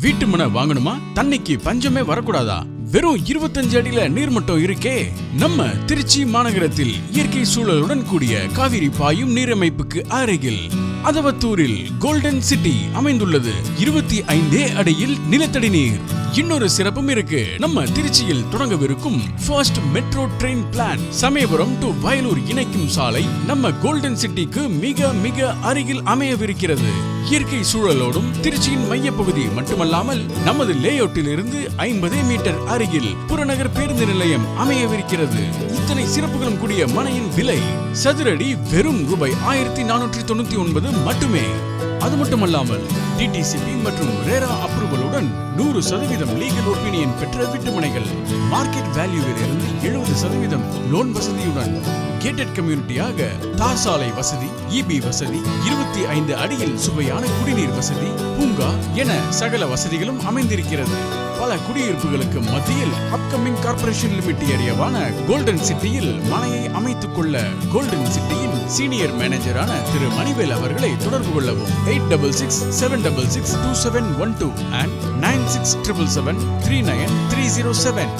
வீட்டு மனை வாங்கணுமா? தண்ணிக்கு பஞ்சமே வரக்கூடாதா? வெறும் 25 அடியில நீர்மட்டம் இருக்கே. நம்ம திருச்சி மாநகரத்தில் இயற்கை சூழலுடன் கூடிய காவிரி பாயும் நீரமைப்புக்கு அருகில் அதவத்தூரில் கோல்டன் சிட்டி அமைந்துள்ளது. இருபத்தி ஐந்தே அடியில் நிலத்தடி நீர். இன்னொரு சிறப்பும் இருக்கு. நம்ம திருச்சியில் தொடங்கவிருக்கும் first metro train plan Samayapuram to Vayalur இணைக்கும் சாலை நம்ம கோல்டன் சிட்டிக்கு மிக மிக அருகில் அமையவிருக்கிறது. இயற்கை சூழலோடும் திருச்சியின் மையப்பகுதி மட்டுமல்லாமல் நமது லேஅவுட்டில் இருந்து ஐம்பதே மீட்டர் அருகில் புறநகர் பேருந்து நிலையம் அமையவிருக்கிறது. இத்தனை சிறப்புகளும் கூடிய மனையின் விலை சதுரடி வெறும் ரூபாய் ஆயிரத்தி நானூற்றி தொண்ணூத்தி ஒன்பது மட்டுமே. அது மட்டுமல்லாமல் டிடிசிபி மற்றும் ரேரா அப்ரூவலுடன் நூறு சதவீதம் லீகல் ஒப்பீனியன் பெற்ற வீட்டுமனைகள். மார்க்கெட் வேல்யூவில் இருந்து எழுபது சதவீதம் லோன் வசதியுடன் கேட்டட் கம்யூனிட்டியாக தார் சாலை வசதி இபி வசதி இருபத்தி ஐந்து அடியில் சுவையான குடிநீர் வசதி பூங்கா என சகல வசதிகளும் அமைந்திருக்கிறது. பல குடியிருப்புகளுக்கு மத்தியில் அப்கமிங் கார்ப்பரேஷன் லிமிட் ஏரியாவான கோல்டன் சிட்டியில் மனையை அமைத்துக் கொள்ள கோல்டன் சிட்டியின் சீனியர் மேனேஜரான திரு மணிவேல் அவர்களை தொடர்பு கொள்ளவும். Eight double six seven double six two seven one two and nine six triple seven three nine three zero seven